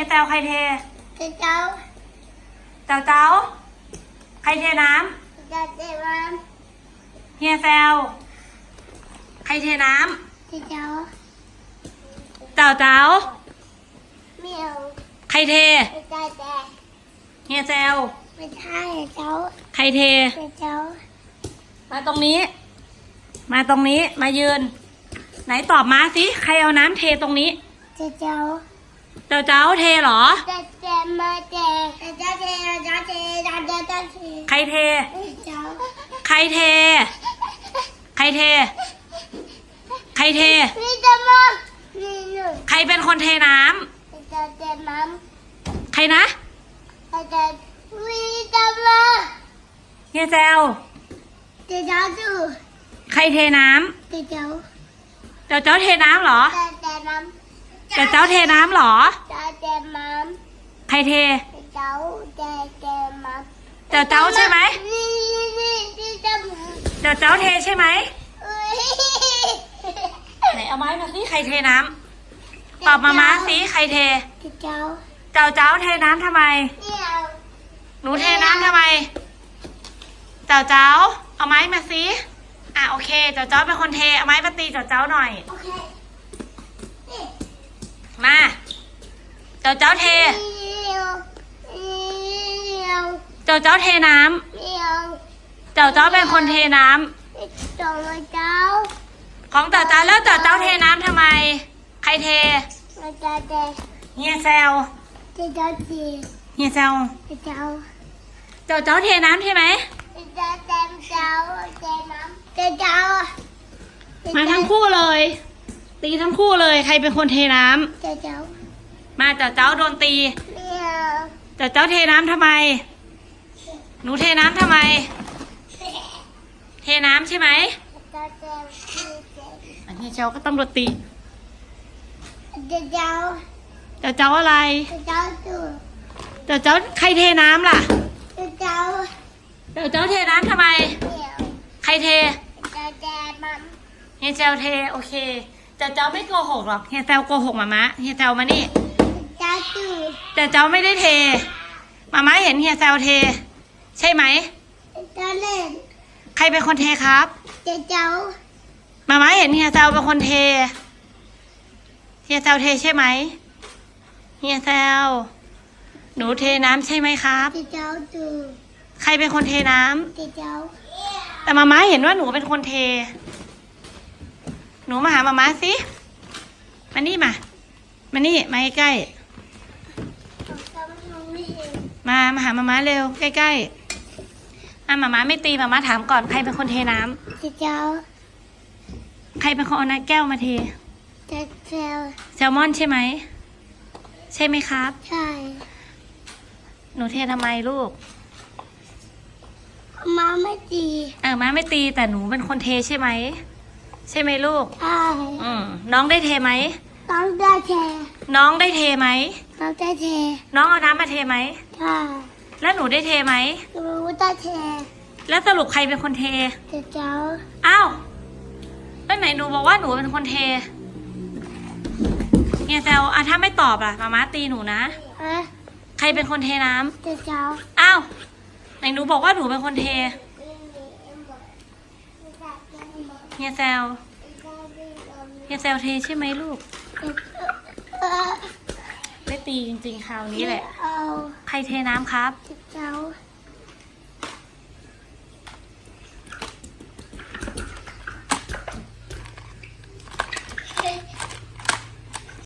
ฮียแซวใครเทจะเจ้าเจ้าเจ้าใครเทน้จะเจ้ามันำเฮียแซวใครเทน้จะเจ้าำเจ้าเจ้าเมียวใครเท จะเจ้าแต่เฮียแซวไม่ใช่เจ้าใครเท จะเจ้ามาตรงนี้ มาตรงนี้ มายืน ไหนตอบมาสิ ใครเอาน้ำเทตรงนี้ จะเจ้า เจ้าเจ้าเทเหรอจเจ้ามาเจ้าจะเจ้าเจ้าจเจ้าจะเจ้าจเจ้าใครเท เจ้าใครเท ใครเท ใครเท นี่จะมานี่หนูใครเป็นคนเทน้จะเจ้ามัมำใครนะจะเจ้าวิจะมาเฮียแซวจะเจ้าดูใครเทน้จเจ้าเจ้าเจ้าเทน้ำเหรอจเจ้ามัม เจ้าเจ้าเทน้ำเหรอจะเจ้ามัมใครเทจะเจ้าจะเจ้ามัมเจ้าเจ้าใช่ไหมนี่นี่นี่จะมาเจ้าเจ้าเทใช่ไหมอุ้ยไหนเอาไม้มาสิใครเทน้ำตอบมาม้าสิใครเทจะเจ้า เจ้าเจ้าเทน้ำทำไมเนี่ยหนูเทน้ำทำไม เจ้าเจ้าเอาไม้มาสิอะโอเค เจ้าเจ้าเป็นคนเทเอาไม้มาตีเจ้าเจ้าหน่อย โอเคนี่ มาเจ้าเจ้าเทเมียวเมียวเจ้าเจ้าเทน้เมียวำเจ้าเจ้าเป็นคนเทน้จงมาเจ้าำของเจ้าเจ้าแล้วเจ้าเจ้าเทน้ำทำไม ใครเทมาเจ้าเจ้าเฮียแซวจะเจ้าจีเฮียแซวจะเจ้าเจ้าเจ้าเทน้ำใช่ไหมจะเจ้าเต็มเจ้าเจ้าน้ำจะเจ้ามาทั้งคู่เลย ตีทั้งคู่เลยใครเป็นคนเทน้ำจะเจ้ามาเจ้าเจ้าโดนตีเมียวเจ้าเจ้าเทน้ำทำไม หนูเทน้ำทำไม เทน้ำใช่ไหมจะเจ้าเต็มเจ้าอันนี้เจ้าก็ต้องโดนตีจะเจ้าเจ้าเจ้าอะไรจะเจ้าดูเจ้าเจ้าใครเทน้ำล่ะจะเจ้าเจ้าเจ้าเทน้ำทำไม เมียวใครเทจะเจ้ามัมเฮียเจลเทโอเค เจ้าเจ้าไม่โกหกหรอกเฮียเจลโกหกมามะเฮียเจลมานี่จะเจ้าดูเจ้าเจ้าไม่ได้เท มามะเห็นเฮียเจลเท ใช่ไหมจะเจ้าเล่นใครเป็นคนเทครับจะเจ้ามามะเห็นเฮียเจลเป็นคนเท เฮียเจลเทใช่ไหม เฮียเจลหนูเทน้ำใช่ไหมครับจะเจ้าดูใครเป็นคนเทน้ำจะเจ้าแต่มาม้าเห็นว่าหนูเป็นคนเท หนูมาหามาม้าสิมานี่มามานี่มาใกล้ๆมามาหามาม้าเร็วใกล้ๆอะมาม้าไม่ตีมาม้าถามก่อนใครเป็นคนเทน้ำจะเจ้าใครเป็นคนเอาน้ำแก้วมาเทจะเจ้าแซลมอนใช่ไหมใช่ไหมครับ ใช่หนูเททำไมลูกมาไม่ดีเออม้าไม่ตีแต่หนูเป็นคนเทใช่ไหม ใช่ไหมลูก ใช่อืมน้องได้เทไหมต้องได้แชร์น้องได้เทไหมต้องได้แชร์น้องเอาน้ำมาเทไหม ใช่แล้วหนูได้เทไหมรู้ได้แชร์แล้วสรุปใครเป็นคนเทจะเจ้าอ้าวแล้วไหนหนูบอกว่าหนูเป็นคนเท เนี่ยแซวอะถ้าไม่ตอบล่ะมาม่าตีหนูนะฮะใครเป็นคนเทน้ำจะเจ้าอ้าวไหนหนูบอกว่าหนูเป็นคนเท เฮียแซวเฮียแซวเทใช่ไหมลูกได้ตีจริงๆคราวนี้แหละ ใครเทน้ำครับเจ้า